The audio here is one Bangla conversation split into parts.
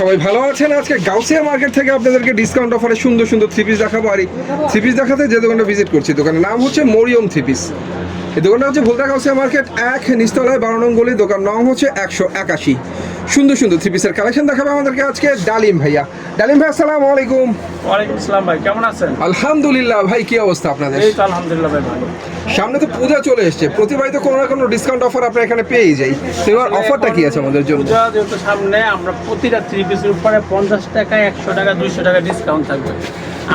সবাই ভালো আছেন? আজকে গাউসিয়া মার্কেট থেকে আপনাদেরকে ডিসকাউন্ট অফারে সুন্দর সুন্দর থ্রি পিস দেখাবো। আর থ্রি পিস দেখাতে যে দোকানটা ভিজিট করছি, দোকানের নাম হচ্ছে মরিয়ম থ্রি পিস এই দোকানটা হচ্ছে ভোলটা গাউসিয়া মার্কেট, এক নিস্তলায় বারো নং গলি, দোকান নাম হচ্ছে একশো একাশি। সুন্দর সুন্দর থ্রি পিসের কালেকশন দেখাবে আমাদেরকে আজকে। ডালিম ভাইয়া। ডালিম ভাই আসসালামু আলাইকুম। ওয়ালাইকুম আসসালাম ভাই কেমন আছেন? আলহামদুলিল্লাহ ভাই কি অবস্থা আপনাদের? এই তো আলহামদুলিল্লাহ ভাই ভালো। সামনে তো পূজা চলে এসছে। প্রতিবারই তো কোনো না কোনো ডিসকাউন্ট অফার আপনার এখানে পেয়েই যাই। তো এবার অফারটা কি আছে আমাদের জন্য? পূজা যেহেতু সামনে আমরা প্রতিটা থ্রি পিসের উপরে পঞ্চাশ টাকা একশো টাকা দুইশো টাকা ডিসকাউন্ট থাকবে।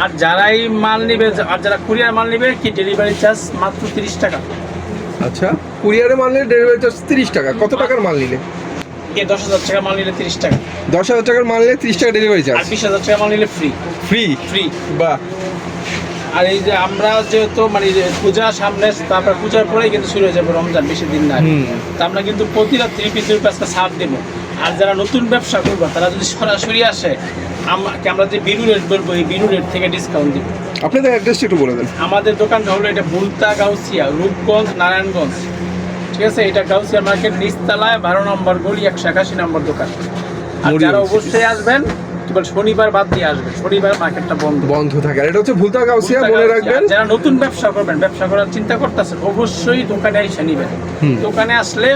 আর যারাই মাল নিবে আর যারা কুরিয়ার মাল নিবে কি ডেলিভারি চার্জ মাত্র তিরিশ টাকা। আচ্ছা কুরিয়ারে মাল নিলে ডেলিভারি চার্জ তিরিশ টাকা। কত টাকার মাল নিলে? দশ হাজার টাকা মাল নিলে তিরিশ টাকা। দশ হাজার টাকার মাল নিলে তিরিশ টাকা ডেলিভারি চার্জ বিশ হাজার টাকা মাল নিলে ফ্রি ফ্রি ফ্রি বাহ। আর এই যে আমরা যেহেতু মানে পূজা সামনে তারপর পূজার পরেই কিন্তু শুরু হয়ে যাবে রমজান বেশি দিন না। তা আমরা কিন্তু থ্রি পিসের উপর আজকে ছাড় দেবো। আর যারা নতুন ব্যবসা করব তারা যদি সরাসরি আসে আমাকে আমরা যে বিরু রেট বলব এই বিরু রেট থেকে ডিসকাউন্ট দিব। আপনাদের অ্যাড্রেসটা একটু বলে দেন। আমাদের দোকানটা হলো এটা বুলতা গাউসিয়া রূপগঞ্জ নারায়ণগঞ্জ। ঠিক আছে এটা গাউসিয়া মার্কেট নিচতলায় বারো নম্বর গলি একশো একাশি নম্বর দোকান। আর যারা অবশ্যই আসবেন শনিবার বাদ দিয়ে আসবেন। শনিবার মার্কেটটা বন্ধ। বন্ধ থাকে। এটা হচ্ছে ভুলতা গাউসিয়া মনে রাখবেন। যারা নতুন ব্যবসা করবেন ব্যবসা করার চিন্তা করতেছেন অবশ্যই দোকানে এসে নিবেন। দোকানে আসলে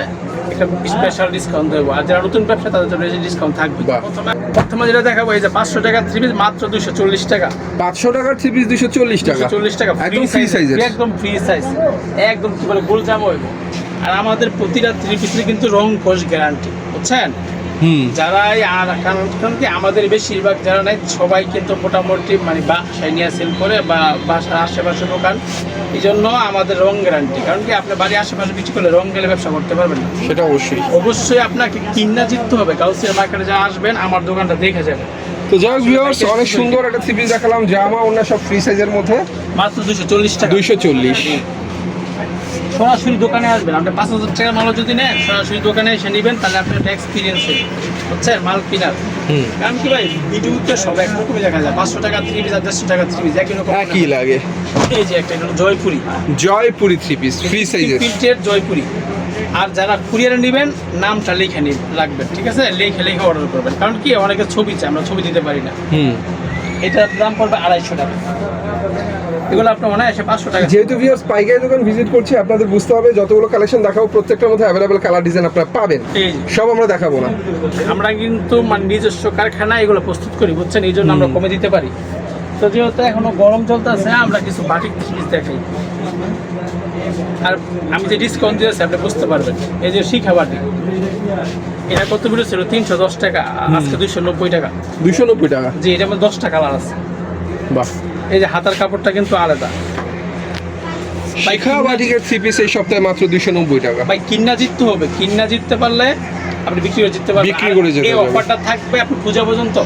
একটা স্পেশাল ডিসকাউন্ট দেবো। আর যারা নতুন ব্যবসা তাদের জন্য ডিসকাউন্ট থাকবে। প্রথমে যেটা দেখাবো এই যে পাঁচশো টাকা থ্রি পিস মাত্র দুশো চল্লিশ টাকা। পাঁচশো টাকার থ্রি পিস দুশো চল্লিশ টাকা। চল্লিশ টাকা একদম ফ্রি সাইজের একদম ফ্রি সাইজ একদম কি বলে গোল জামা আর আমাদের প্রতিটা থ্রি পিসের কিন্তু রং কোষ গ্যারান্টি বুঝছেন? যারাই আর কারণ কি আমাদের বেশিরভাগ যারা নাই সবাই কিন্তু মোটামুটি মানে বাসায় নিয়ে সেল করে বা বাসার আশেপাশে দোকান এই জন্য আমাদের রং গ্যারান্টি কারণ কি আপনি বাড়ির আশেপাশে বিক্রি করলে রং গেলে ব্যবসা করতে পারবেন না। সেটা অবশ্যই। অবশ্যই আপনাকে কিন্না জিততে হবে গাউসিয়া মার্কেটে যা আসবেন আমার দোকানটা দেখে যাবেন। তো যাই হোক ভিউয়ার্স অনেক সুন্দর একটা পিস দেখালাম জামা অন্য সব ফ্রি সাইজের মধ্যে। মাত্র দুশো চল্লিশ টাকা। দুইশো চল্লিশ। সরাসরি দোকানে আসবেন। আপনি পাঁচ হাজার টাকার মালও যদি নেন সরাসরি দোকানে এসে নেবেন তাহলে আপনার একটা এক্সপিরিয়েন্স হচ্ছে মাল কেনার। কারণ কি ভাই ভিডিওতে সব একরকমই দেখা যায়। পাঁচশো টাকা থ্রি পিস আর দেড়শো টাকা থ্রি পিস একই রকম একই লাগে। এই যে একটা Jaipuri. Jaipuri three piece free সাইজের প্রিন্টের জয়পুরি। আর যারা কুরিয়ারে নেবেন নামটা লিখে নিন রাখবেন ঠিক আছে? লিখে লিখে অর্ডার করবেন। কারণ কি অনেকে ছবি চায় আমরা ছবি দিতে পারি না। হুম। এটার দাম পড়বে আড়াইশো টাকা। এগুলো আপনার এসে পাঁচশো টাকা। যেহেতু ভিউয়ার্স পাইকারি দোকান ভিজিট করছি আপনাদের বুঝতে হবে যতগুলো কালেকশন দেখাবো প্রত্যেকটার মধ্যে অ্যাভেলেবল কালার ডিজাইন আপনারা পাবেন। এই সব আমরা দেখাবো না। আমরা কিন্তু মানে নিজস্ব কারখানা এগুলো প্রস্তুত করি বুঝছেন? এই জন্য আমরা কমে দিতে পারি। তো যেহেতু এখনও গরম চলতেছে আমরা কিছু বাটিক জিনিস দেখাই। আর আমি যে ডিসকাউন্ট দিয়েছি আপনি বুঝতে পারবেন। এই যে শিখা বাটি এটা কত বিলো ছিল? তিনশো দশ টাকা আজকে দুইশো নব্বই টাকা। দুইশো নব্বই টাকা? জি এটা আমার দশটা কালার আছে। বাহ। এই যে হাতার কাপড়টা কিন্তু আলাদা। শিখা বাটিকের থ্রি পিস এই সপ্তাহে মাত্র দুইশো নব্বই টাকা। ভাই কিন্না জিততে হবে। কিন্না জিততে পারলে আপনি বিক্রি করে জিততে পারবেন। বিক্রি করে যেতে এই অফারটা থাকবে আপনি পূজা পর্যন্ত।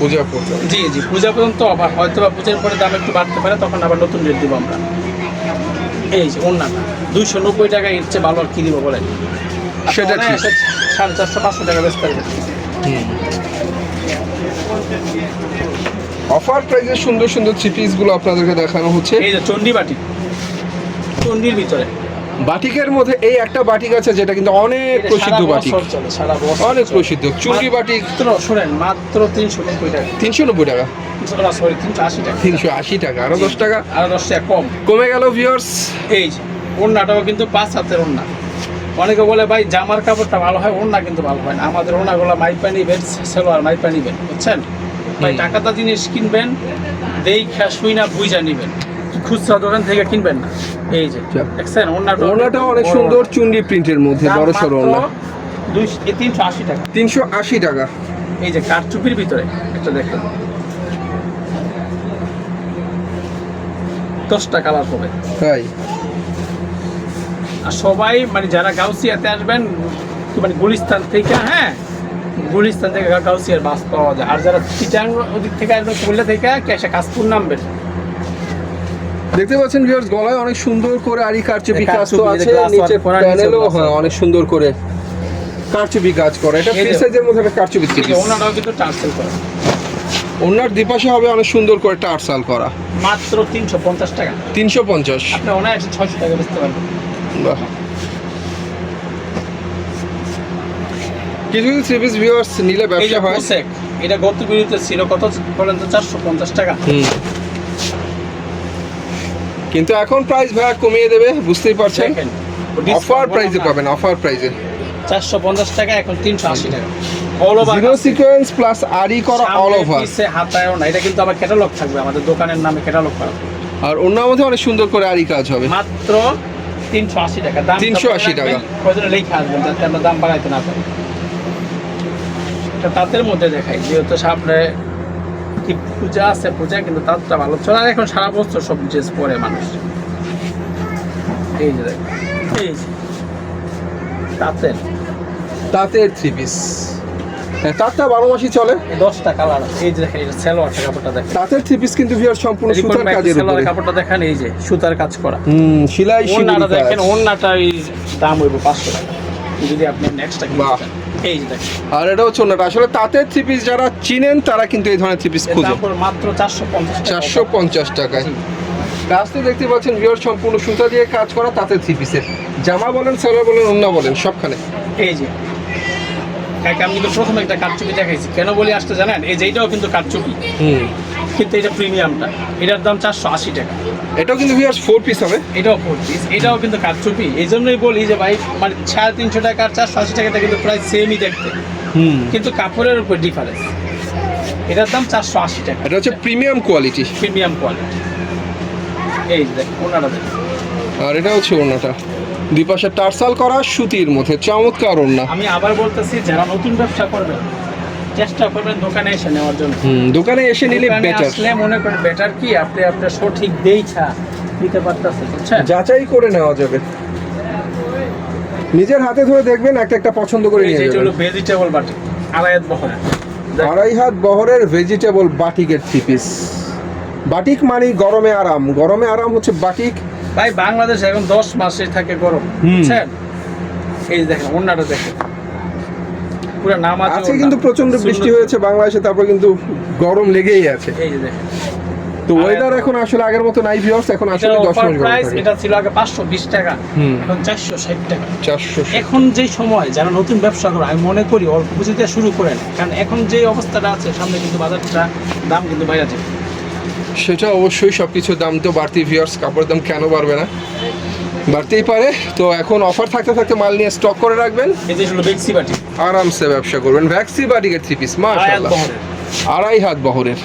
পূজা করতে জি জি পূজা পর্যন্ত আবার হয়তো বা পূজার পরে দাম একটু বাড়তে পারে তখন আবার নতুন রেট দিব আমরা। এই যে অন্যটা দুইশো নব্বই টাকা এর চেয়ে ভালো আর কি দিব বলেন? সেটা সাড়ে চারশো পাঁচশো টাকা বেচতে পারবেন। অফার প্রাইসে সুন্দর সুন্দর থ্রি পিসগুলো আপনাদেরকে দেখানো হচ্ছে। এই যে চণ্ডী বাটি। চণ্ডীর ভিতরে। বাটিকের মধ্যে এই একটা বাটিক আছে যেটা কিন্তু অনেক প্রসিদ্ধ বাটিক। অনেক প্রসিদ্ধ। চুরি বাটিক। শোনেন মাত্র তিনশো নব্বই টাকা। তিনশো নব্বই টাকা। তিনশো আশি টাকা। আরও দশ টাকা। আর দশ টাকা কম। কমে গেল ভিউয়ার্স এই ওড়নাটাও কিন্তু পাঁচ হাতের ওড়না। অনেকে বলে ভাই জামার কাপড়টা ভালো হয় ওড়না কিন্তু ভালো হয় না। আমাদের ওড়নাগুলো মাইপা নিবেন সেলোয়ার মাইপা নিবেন বুঝছেন? ভাই। টাকাটা জিনিস কিনবেন দেখা শুই না বুঝা নিবেন। খুচরা দোকান থেকে কিনবেন না। এই যে আচ্ছা। দেখছেন ওড়নাটা ওড়নাটা অনেক সুন্দর চুন্ডি প্রিন্টের মধ্যে বড় সড়ো ওড়না। দুইশো তিনশো আশি টাকা। তিনশো আশি টাকা। এই যে কারচুপির ভিতরে একটা দেখেন। দশটা কালার হবে। তাই? আর সবাই মানে যারা গাউসিয়াতে আসবেন মানে গুলিস্তান থেকে হ্যাঁ গুলিস্তান থেকে গাউসিয়ার বাস পাওয়া যায়। আর যারা চিটাং ওদিক থেকে আসবেন কুমিল্লা থেকে কেসে কাশপুর নামবেন দেখতে পাচ্ছেন ভিউয়ার্স গলায় অনেক সুন্দর করে আরি কারচুপি এই কাজ তো আছে নিচে প্যানেলও হ্যাঁ অনেক সুন্দর করে কারচুপি কাজ করে। এটা ফ্রি সাইজের মধ্যে একটা কারচুপি ওনারাও কিন্তু টার্সেল করে। ওনার দুপাশে হবে অনেক সুন্দর করে টার্সাল করা। মাত্র তিনশো পঞ্চাশ টাকা। তিনশো পঞ্চাশ। আপনি অনায়াসে ছয়শো টাকা বেচতে পারবেন। বাহ। কিছু কিছু পিস ভিউয়ার্স নিলে ব্যবসা হয়। এটা গত বিরতিতে ছিল কত? বলেন তো চারশো পঞ্চাশ টাকা। কিন্তু এখন প্রাইস ভাইয়া কমিয়ে দেবে বুঝতেই পারছেন। অফার প্রাইসে পাবেন অফার প্রাইসে চারশো পঞ্চাশ টাকা এখন তিনশো আশি টাকা। All over zero sequence plus আরি করা অল ওভার হাতায়ও না এটা কিন্তু আবার ক্যাটালগ থাকবে আমাদের দোকানের নামে ক্যাটালগ করা। আর অন্য মধ্যে অনেক সুন্দর করে আরি কাজ হবে। মাত্র তিনশো আশি টাকা। দাম 380 টাকা। কয়জনে লেখা আসবেন যাতে আমরা দাম বাড়াইতে না পারি। এটা তাঁতের মধ্যে দেখাই যেহেতু সামনে কি পূজা আছে পূজা কিন্তু তাঁতটা ভালো চলে আর এখন সারা বছর সব ড্রেস পরে মানুষ। এই যে দেখেন, এই যে তাঁতের। তাঁতের থ্রি পিস হ্যাঁ তাঁতটা বারো মাসই চলে। দশটা কালার এই যে দেখেন এটা সেলোয়ার কাপড়টা দেখেন। তাঁতের থ্রি পিস কিন্তু ভিউয়ার সম্পূর্ণ সুতার কাজের উপরে। কাপড়টা দেখেন এই যে সুতার কাজ করা। হুম সেলাই ওন্নাটা শিবুরি দেখেন। ওন্নাটা এই দাম হইব পাঁচশো টাকা। যদি আপনি নেক্সটটা কিনতে। এই আর এটা হচ্ছে ওনাটা আসলে তাঁতের থ্রি পিস যারা চিনেন তারা কিন্তু এই ধরনের থ্রি পিস খুঁজে। মাত্র চারশো পঞ্চাশ চারশো পঞ্চাশ টাকায়। জি। কাজ তো দেখতে পাচ্ছেন ভিউয়ার সম্পূর্ণ সুতা দিয়ে কাজ করা তাঁতের থ্রি পিসের জামা বলেন সালোয়ার বলেন অন্য বলেন সবখানে। এই যে। আমি কিন্তু প্রথমে একটা কারচুপি দেখাইছি। কেন বলি আসতে জানেন? এই যে এইটাও কিন্তু কারচুপি। হুম। কিন্তু এটা প্রিমিয়ামটা। এটার দাম চারশো আশি টাকা। এটাও কিন্তু ভিউয়ার ফোর পিস হবে। এটাও ফোর পিস এটাও কিন্তু কারচুপি এই জন্যই বলি যে ভাই মানে সাড়ে তিনশো টাকা আর চারশো আশি টাকাটা কিন্তু প্রায় সেমই দেখতে। হুম। কিন্তু কাপড়ের উপর ডিফারেন্স এটার দাম চারশো আশি টাকা। এটা হচ্ছে প্রিমিয়াম কোয়ালিটি প্রিমিয়াম কোয়ালিটি এই দেখ ওনারা দেখ। আর এটা হচ্ছে ওড়নাটা। দুই পাশে টার্সাল করা সুতির মধ্যে। চমৎকার ওড়না। আমি আবার বলতেছি যারা নতুন ব্যবসা করবেন চেষ্টা করবেন দোকানে এসে নেওয়ার জন্য। দোকানে এসে নিলে বেটার আসলে মনে করেন বেটার কি আপনি আপনার সঠিক দেইছা দিতে পারতেছেন বুঝছেন? যাচাই করে নেওয়া যাবে। নিজের হাতে ধরে দেখবেন একটা একটা পছন্দ করে নিয়ে এটা হলো ভেজিটেবল বাটি আড়াইয়াত বহরের দেখ, আড়াই হাত বহরের ভেজিটেবল বাটিকের থ্রি পিস বাটিক মানে গরমে আরাম। গরমে আরাম হচ্ছে বাটিক। ভাই বাংলাদেশ এখন দশ মাসে থাকে গরম। বুঝছেন? এই দেখেন অন্যটা দেখেন। পুরো নাম আছে আজকে কিন্তু প্রচণ্ড বৃষ্টি হয়েছে বাংলাদেশে তারপর কিন্তু গরম লেগেই আছে। এই যে দেখেন। তো ওয়েদার এখন আসলে আগের মতো নাই ভিউয়ার্স এখন আসলে দশ অফার মাস গরম প্রাইস এটা ছিল আগে পাঁচশো বিশ টাকা এখন চারশো ষাট টাকা। চারশো এখন যে সময় যারা নতুন ব্যবসা করে আমি মনে করি অল্প পুঁজিতে শুরু করেন কারণ এখন যে অবস্থাটা আছে সামনে কিন্তু বাজারটা দাম কিন্তু বাইরে যাবে। সেটা অবশ্যই সব কিছুর দাম তো বাড়তি ভিউয়ার্স কাপড়ের দাম কেন বাড়বে না? বাড়তেই পারে। তো এখন অফার থাকতে থাকতে মাল নিয়ে স্টক করে রাখবেন। আরামসে ব্যবসা করবেন। ভ্যাক্সি বাটিকের থ্রি পিস মাশাআল্লাহ। আড়াই হাত বহরের।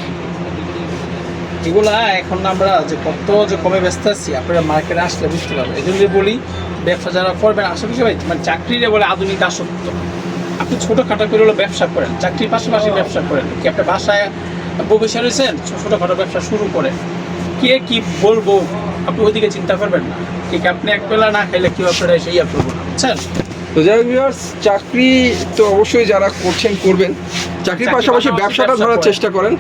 এগুলা এখন আমরা যে কত যে কমে ব্যস্ত আছি আপনারা মার্কেটে আসলে বুঝতে পারবেন। এই জন্য বলি ব্যবসা যারা করবেন আসলে কি ভাই মানে চাকরিরে বলে আধুনিক আসক্ত আপনি ছোটোখাটো করে হলো ব্যবসা করেন চাকরির পাশাপাশি ব্যবসা করেন। কি আপনি বাসায় বসে রয়েছেন ছোটোখাটো ব্যবসা শুরু করেন। কে কি বলব? আপনি ওইদিকে চিন্তা করবেন না। ঠিক আপনি এক বেলা না খাইলে কেউ আপনারা এসে ইয়া করব না বুঝছেন তো যাই হোক চাকরি তো অবশ্যই যারা করছেন করবেন। চাকরির পাশাপাশি ব্যবসাটা ধরার চেষ্টা করেন।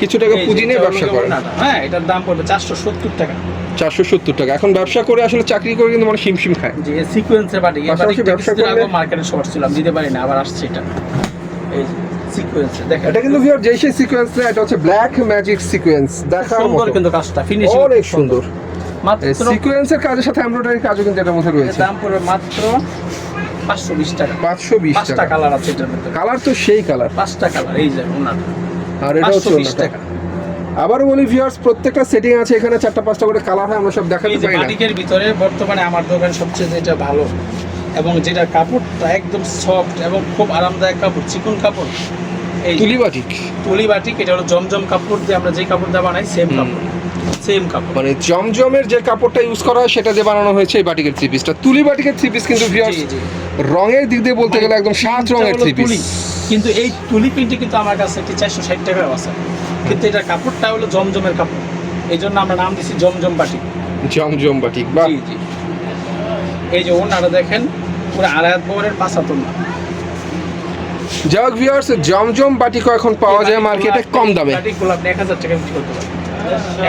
কিছু টাকা পুঁজি নিয়ে ব্যবসা করেন। হ্যাঁ এটার দাম পড়বে চারশো সত্তর টাকা। চারশো সত্তর টাকা। এখন ব্যবসা করে আসলে চাকরি করে কিন্তু মানে হিমশিম খায়। যে সিকোয়েন্সের এই ব্যবসা আগে মার্কেটে শর্ট ছিলাম দিতে পারি না আবার আসছে এটা। এই যে। সিকোয়েন্সে দেখেন। এটা কিন্তু ভিউয়ার যেই সেই সিকোয়েন্স না এটা হচ্ছে ব্ল্যাক ম্যাজিক সিকোয়েন্স দেখার সুন্দর কিন্তু কাজটা ফিনিশিং অনেক সুন্দর। মাত্র সিকোয়েন্সের কাজের সাথে এমব্রয়ডারি কাজও কিন্তু এটার মধ্যে রয়েছে। দাম পড়বে মাত্র পাঁচশো বিশ টাকা। পাঁচশো বিশ পাঁচটা টাকা। কালার আছে এটার ভিতরে। কালার তো সেই কালার পাঁচটা কালার এই যে ওনাটা। আর এটা হচ্ছে বিশ ওনাটা। টাকা। আবারও বলি ভিউয়ার্স প্রত্যেকটা সেটিং আছে এখানে চারটা পাঁচটা করে কালার হয় আমরা সব দেখাতে পারি না। ভিতরে বর্তমানে আমার দোকান সবচেয়ে যেটা ভালো এবং যেটা কাপড়টা একদম সফট এবং খুব আরামদায়ক কাপড় চিকন কাপড় এই তুলি বাটিক। তুলি বাটিক এটা হলো জমজম কাপড় দিয়ে আমরা যে কাপড় দিয়ে বানাই সেম। কাপড় সেম কাপড়। মানে জমজমের যে কাপড়টা ইউজ করা হয় সেটা দিয়ে বানানো হয়েছে এই বাটিকের থ্রি পিসটা তুলি বাটিকের থ্রি পিস কিন্তু ভিউয়ার্স রঙের দিক দিয়ে বলতে গেলে একদম সাত রঙের থ্রি পিস কিন্তু এই তুলি প্রিন্টে কিন্তু আমার কাছে একটি চারশো ষাট টাকাও আছে। কিন্তু এটার কাপড়টা হলো জমজমের কাপড়। এই জন্য আমরা নাম দিছি জমজম বাটি জমজম বাটিক বা এই যে ওনারা দেখেন পুরো আড়াই বহরের পাঁচ হাত ওড়না। যাই হোক ভিউয়ার্স জমজম বাটিকও এখন পাওয়া যায় মার্কেটে কম দামে। আপনি এক হাজার টাকা বিক্রি করতে পারেন।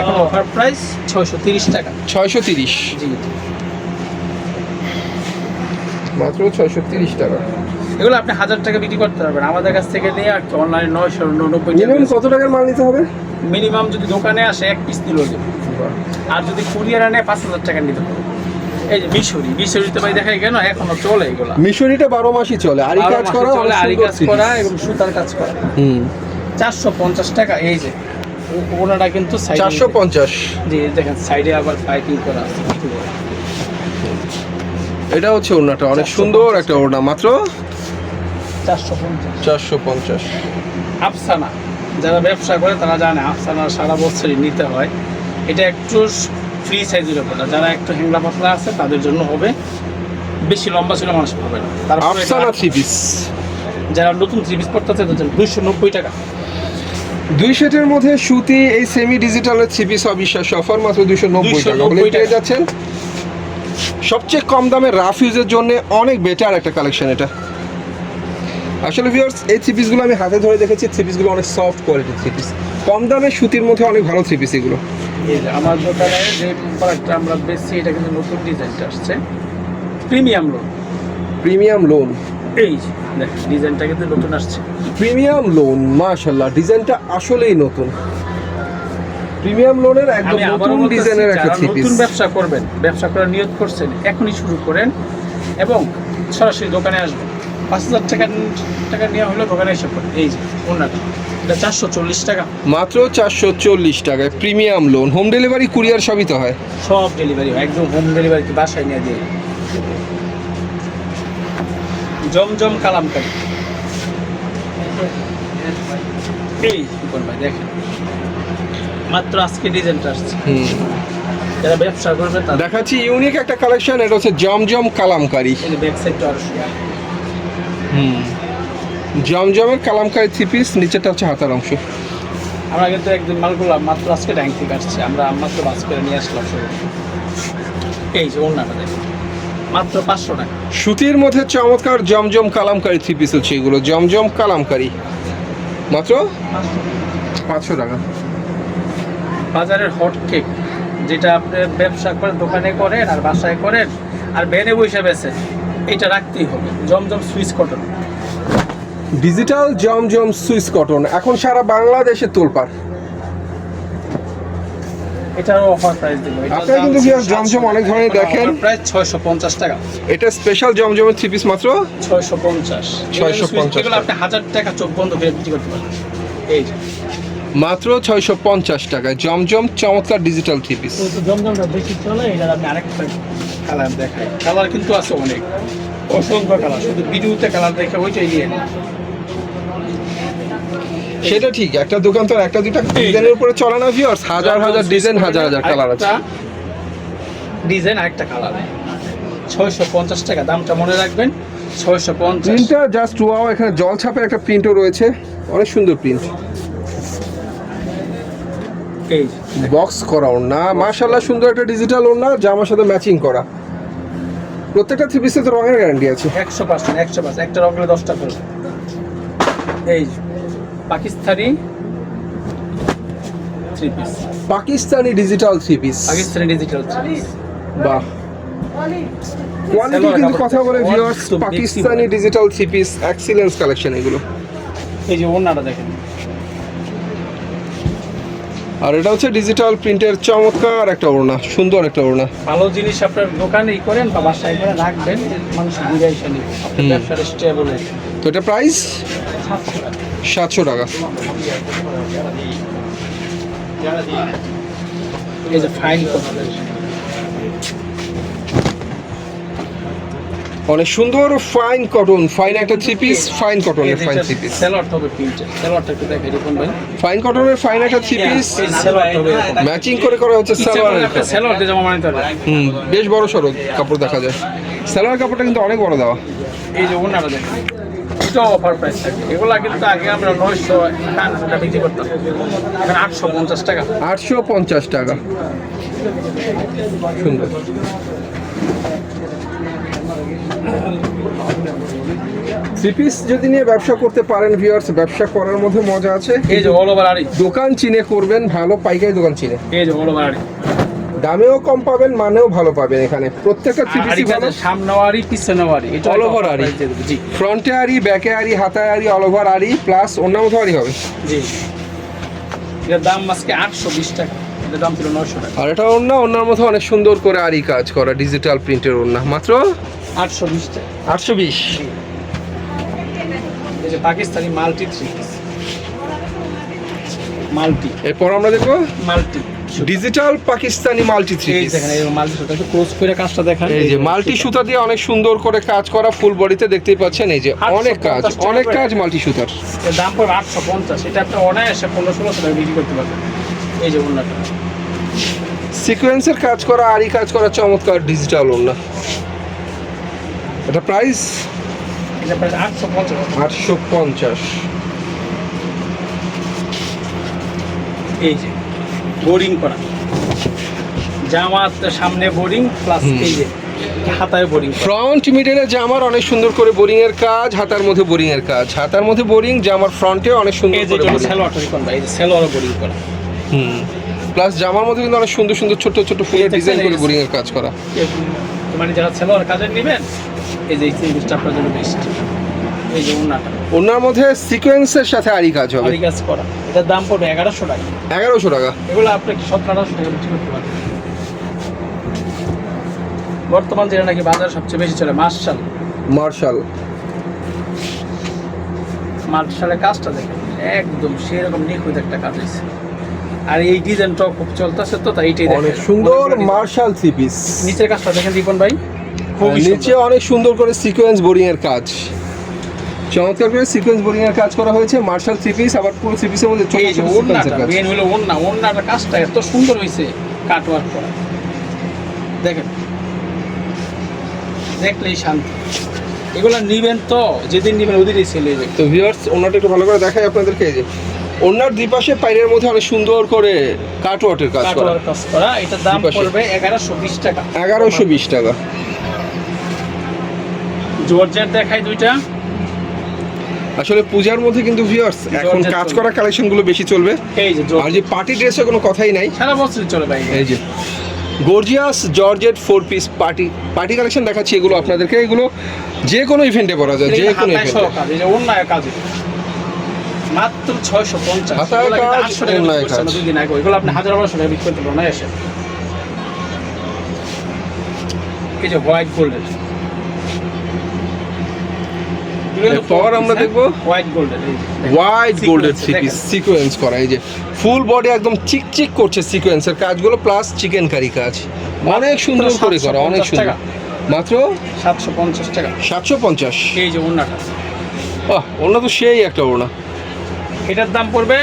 এখন অফার প্রাইস ছয়শো তিরিশ টাকা। ছয়শো তিরিশ। জি জি। মাত্র ছয়শো তিরিশ টাকা। এগুলো আপনি হাজার টাকা বিক্রি করতে পারবেন। আমাদের কাছ থেকে নিয়ে আর অনলাইনে নয়শো নব্বই মিনিমাম কত টাকার মাল নিতে হবে? মিনিমাম যদি দোকানে আসে এক পিস নিল আর যদি কুরিয়ার আনে পাঁচ হাজার টাকা নিতে হবে। এই যে মিশরি মিশরিতে ভাই দেখাই কেন? এখনও চলে এগুলো। মিশরিটা বারো মাসই চলে আরি কাজ করা চলে আরি কাজ করা এবং সুতার কাজ করা। হুম। চারশো পঞ্চাশ টাকা এই যে। ও- কিন্তু চারশো পঞ্চাশ। জি দেখেন সাইডে আবার পাইপিং করা আছে। এটা হচ্ছে ওড়নাটা অনেক সুন্দর একটা ওড়না মাত্র চারশো পঞ্চাশ। চারশো পঞ্চাশ। আফসানা যারা ব্যবসা করে তারা জানে আফসানা সারা বছরই নিতে হয়। এটা একটু ফ্রি সাইজের উপর যারা একটু হ্যাংলা পাতলা আছে তাদের জন্য হবে। বেশি লম্বা ছিল মানুষ পাবে না। তারপরে থ্রি পিস যারা নতুন থ্রি পিস পড়তে তাদের জন্য দুইশো নব্বই টাকা। দুই সেটের মধ্যে সুতি এই সেমি ডিজিটালের থ্রি পিস অবিশ্বাস্য অফার মাত্র দুইশো নব্বই টাকা। 290 হলে পেয়ে যাচ্ছেন। সবচেয়ে কম দামে রাফ ইউজের জন্য অনেক বেটার একটা কালেকশন এটা। আসলে ভিউয়ার্স এই থ্রি পিসগুলো আমি হাতে ধরে দেখেছি। থ্রি পিসগুলো অনেক সফট কোয়ালিটির থ্রি পিস কম দামে সুতির মধ্যে অনেক ভালো থ্রি পিস এগুলো। আমার দোকানে যে প্রোডাক্টটা আমরা বেশি এটা কিন্তু নতুন ডিজাইনটা আসছে। প্রিমিয়াম লোন প্রিমিয়াম লোন এই ডিজাইনটা কিন্তু নতুন আসছে। প্রিমিয়াম লোন মাশাল্লাহ ডিজাইনটা আসলেই নতুন। প্রিমিয়াম লোনের একদম নতুন ডিজাইনের একটা থ্রি নতুন ব্যবসা করবেন ব্যবসা করার নিয়ত করছেন এখনই শুরু করেন এবং সরাসরি দোকানে আসবেন। পাঁচ হাজার টাকা টাকা নেওয়া হলে দোকানে এসে পড়েন এই যে ওনাটা এটা চারশো চল্লিশ টাকা। মাত্র চারশো চল্লিশ টাকায় premium lawn. Home delivery courier সবই তো হয়? সব ডেলিভারি হয়। একদম হোম ডেলিভারি বাসায় নিয়ে দিয়ে। জমজম কালামকারি। এই সুপন ভাই দেখেন। মাত্র আজকে ডিজাইনটা আসছে। হুম। যারা ব্যবসা করবে দেখাচ্ছি ইউনিক একটা কালেকশন এটা হচ্ছে জমজম কালামকারি। ব্যাক সাইডটা আরও সুন্দর। হুম। জমজমের কালামকারি থ্রি পিস নিচেটা হচ্ছে হাতার অংশ। আমরা কিন্তু একদিন মালগুলো মাত্র আজকে ট্যাঙ্ক থেকে আসছে। আমরা মাত্র বাস করে নিয়ে আসলাম এই যে দেখুন মাত্র পাঁচশো টাকা। সুতির মধ্যে চমৎকার জমজম কালামকারি থ্রি পিস হচ্ছে এগুলো। জমজম কালামকারি। মাত্র পাঁচশো। টাকা। বাজারের হট কেক যেটা আপনি ব্যবসা করেন দোকানে করেন আর বাসায় করেন আর বেনে বসে বেছেন। এটা রাখতেই হবে। Zamzam Swiss cotton. Digital Zamzam Swiss cotton. এখন সারা বাংলাদেশে তোলপার এটারও অফার প্রাইস দিব আপনারা কিন্তু viewers জমজম অনেক ধরনের দেখেন। প্রায় ছয়শো পঞ্চাশ টাকা। এটা স্পেশাল জমজমের থ্রি পিস মাত্র? ছয়শো পঞ্চাশ। 650 এগুলো আপনি হাজার টাকা চোখ বন্ধ করে বিক্রি করতে পারেন। এই মাত্র ছয়শো পঞ্চাশ টাকায় জমজম চমৎকার ডিজিটাল থ্রি পিস জমজমটা বেশি চলে আমি আরেকটা কালার দেখায়। কালার কিন্তু আছে অনেক। অসংখ্য কালার। শুধু ভিডিওতে কালার দেখে ওইটাই নিয়ে। সেটা ঠিক একটা দোকান তো একটা দুইটা ডিজাইনের উপরে চলে না ভিউয়ার্স হাজার হাজার ডিজাইন হাজার হাজার কালার আছে। ডিজাইন আরেকটা কালার ছয়শো পঞ্চাশ টাকা দামটা মনে রাখবেন ছয়শো পঞ্চাশ। প্রিন্টটা জাস্ট ওয়াও এখানে জল ছাপের একটা প্রিন্টও রয়েছে। অনেক সুন্দর প্রিন্ট। এই বক্স করা ওড়না। মাশাল্লাহ সুন্দর একটা ডিজিটাল ওড়না জামার সাথে ম্যাচিং করা। প্রত্যেকটা থ্রি পিসে তো রঙের গ্যারান্টি আছে। একশো পার্সেন্ট একশো পার্সেন্ট একটা রঙের দশটা করে। এই Pakistani three piece Pakistani digital three piece Pakistani digital three piece বাহ। কোয়ালিটি কিন্তু কথা বলে viewers Pakistani digital three piece excellence collection এগুলো। এই যে ওনাটা দেখেন। আর এটা হচ্ছে ডিজিটাল প্রিন্টের চমৎকার একটা ওড়না সুন্দর একটা ওড়না। ভালো জিনিস আপনার দোকানেই করেন বা বাসায় করে রাখবেন মানুষ ঘুরে এসে নেবে। ব্যবসার স্টেবল তো এটা প্রাইস সাতশো টাকা। এই যে ফাইন কথা অনেক সুন্দর ফাইন কটন ফাইন একটা থ্রি পিস ফাইন কটনের ফাইন থ্রি পিস ফাইন কটনের ফাইন একটা থ্রি পিস ম্যাচিং করে করা হচ্ছে পারবেন হুম বেশ বড় সড়ো কাপড় দেখা যায়। সালোয়ার কাপড়টা কিন্তু অনেক বড় দেওয়া। এই যে ওনাটা দেখেন। এটাও অফার প্রাইস থাকে এগুলা কিন্তু আগে আমরা নয়শো টাকা বিক্রি করতাম। এখন আটশো পঞ্চাশ টাকা। আটশো পঞ্চাশ টাকা। সুন্দর। থ্রি পিস যদি নিয়ে ব্যবসা করতে পারেন ভিউয়ার্স ব্যবসা করার মধ্যে মজা আছে। এই যে অল ওভার আড়ি দোকান চিনে করবেন ভালো পাইকারি দোকান চিনে। এই যে অল ওভার আড়ি দামেও কম পাবেন মানেও ভালো পাবেন এখানে। প্রত্যেকটা থ্রি পিসই ভালো। সামনেও আড়ি পিছনেও আড়ি এটা All over আড়ি। জি। ফ্রন্টে আরি ব্যাকে আরি হাতায় আরি অল ওভার আরি প্লাস অন্য মতো আরি হবে? জি। এটার দাম আজকে আটশো বিশ টাকা। আর এটা অন্য অন্যর মতো অনেক সুন্দর করে আরি কাজ করা ডিজিটাল প্রিন্টের ওড়না। মাত্র আটশো বিশ আটশো বিশ? এই যে Pakistani multi three piece. Multi. এরপর আমরা দেখব multi. Digital Pakistani multi three multi সুতা। একটু ক্লোজ করে কাজটা দেখান। এই যে মাল্টি সুতা দিয়ে অনেক সুন্দর করে কাজ করা ফুল বডিতে দেখতেই পাচ্ছেন এই যে 850 অনেক কাজ অনেক কাজ মাল্টি সুতার। দাম পড়বে আটশো পঞ্চাশ। এটা আপনি অনায়াসে পনেরো ষোলোশো টাকা বিক্রি করতে পারবেন। এই যে সিকোয়েন্সের কাজ করা আরই কাজ করা চমৎকার ডিজিটাল ওড়না। এটা প্রাইস আটশো পঞ্চাশ। এই যে বোরিং করা। জামার সামনে বোরিং প্লাস এই যে হাতায় বোরিং ফ্রন্ট মিডলে জামার অনেক সুন্দর করে বোরিং এর কাজ হাতার মধ্যে বোরিং এর কাজ। হাতার মধ্যে বোরিং জামার ফ্রন্টে অনেক সুন্দর করে এই যে বোরিং করা। হুম। প্লাস জামার মধ্যে কিন্তু অনেক সুন্দর সুন্দর ছোট ছোট ফুলের ডিজাইন করে বোরিং এর কাজ করা। মানে যারা সেলোয়ার নেবেন এই যে এই জিনিসটা আপনার জন্য বেস্ট এই যে ওনাটা ওনার মধ্যে সিকোয়েন্সের সাথে আরই কাজ হবে। আরি কাজ করা। এটার দাম পড়বে এগারোশো টাকা। এগারোশো টাকা। এগুলো আপনি সতেরো আঠারোশো টাকা বিক্রি করতে পারবেন? বর্তমান যেটা নাকি বাজার সবচেয়ে বেশি চলে মার্শাল। মার্শাল। মার্শালের কাজটা দেখেন একদম সেরকম নিখুঁত একটা কাজ হয়েছে। আর এই ডিজাইনটাও খুব চলতেছে তো তাই দেখেন। অনেক সুন্দর মার্শাল থ্রি পিস নিচের কাজটা দেখেন দীপন ভাই। নিচে অনেক সুন্দর করে সিকোয়েন্স বোরিং এর কাজ। চমৎকার করে সিকোয়েন্স বোরিং এর কাজ করা হয়েছে মার্শাল থ্রি পিস আবার পুরো থ্রি পিসের মধ্যে ছোট ছোট সিকোয়েন্সের কাজ। মেন হলো ওন্না কাজটা এত সুন্দর হয়েছে কাট ওয়ার্ক করা। দেখেন দেখলেই শান্তি। এগুলো নিবেন তো যেদিন নিবেন ওদিনই সেল হয়ে যাবে। তো ভিউয়ার্স ওনাটা একটু ভালো করে দেখাই আপনাদেরকে এই যে ওনার দুপাশে পাইরের মধ্যে অনেক সুন্দর করে কাটওয়ার্টের কাজ করা। কাজ করা এটার দাম পড়বে এগারোশো বিশ টাকা। এগারোশো বিশ টাকা। জর্জেট দেখাই দুইটা। আসলে পূজার মধ্যে কিন্তু ভিউয়ার্স এখন কাজ। করা কালেকশনগুলো বেশি চলবে। এই যে আর যে পার্টি ড্রেসের কোনো কথাই নাই। সারা বছর চলে ভাই। এই যে। Gorgeous georgette four piece party party collection দেখাচ্ছি এগুলো আপনাদেরকে। এগুলো যে কোনো ইভেন্টে পরা যায় যে কোনো ইভেন্টে কাজ। মাত্র ছয়শো পঞ্চাশ। হাতায় এগুলো কিন্তু কাজ, 800 টাকা অন্যায় বিক্রি করছে কাজ। আমরা দুদিন আগে। এগুলো আপনি হাজার বারোশো টাকা বিক্রি করতে পারবেন এসে। এই যে হোয়াইট গোল্ডের এরপর আমরা দেখব হোয়াইট গোল্ডের হোয়াইট গোল্ডের থ্রি সিকোয়েন্স করা এই যে ফুল বডি একদম চিকচিক করছে সিকোয়েন্সের কাজগুলো প্লাস চিকেন কারি কাজ। অনেক সুন্দর করে করা অনেক সুন্দর। মাত্র? সাতশো পঞ্চাশ টাকা। সাতশো পঞ্চাশ। এই যে ওনাটা আহ ওনা তো সেই একটা ওনা এটার দাম পড়বে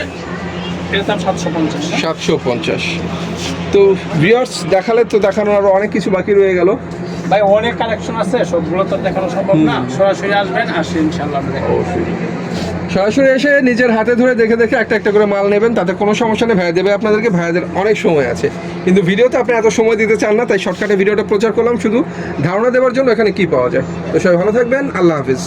এটার দাম সাতশো পঞ্চাশ। সাতশো পঞ্চাশ। তো ভিউয়ার্স দেখালে তো দেখানোর আরও অনেক কিছু বাকি রয়ে গেল। ভাই অনেক কালেকশন আছে সবগুলো তো দেখানো সম্ভব না। সরাসরি আসবেন আসি ইনশাল্লাহ সরাসরি এসে নিজের হাতে ধরে দেখে দেখে একটা একটা করে মাল নেবেন তাতে কোনো সমস্যা নেই। ভাইয়া দেবে আপনাদেরকে ভাইয়াদের অনেক সময় আছে। কিন্তু ভিডিওতে আপনি এত সময় দিতে চান না তাই শর্টকাটে ভিডিওটা প্রচার করলাম শুধু ধারণা দেওয়ার জন্য এখানে কি পাওয়া যায়। তো সবাই ভালো থাকবেন আল্লাহ হাফিজ।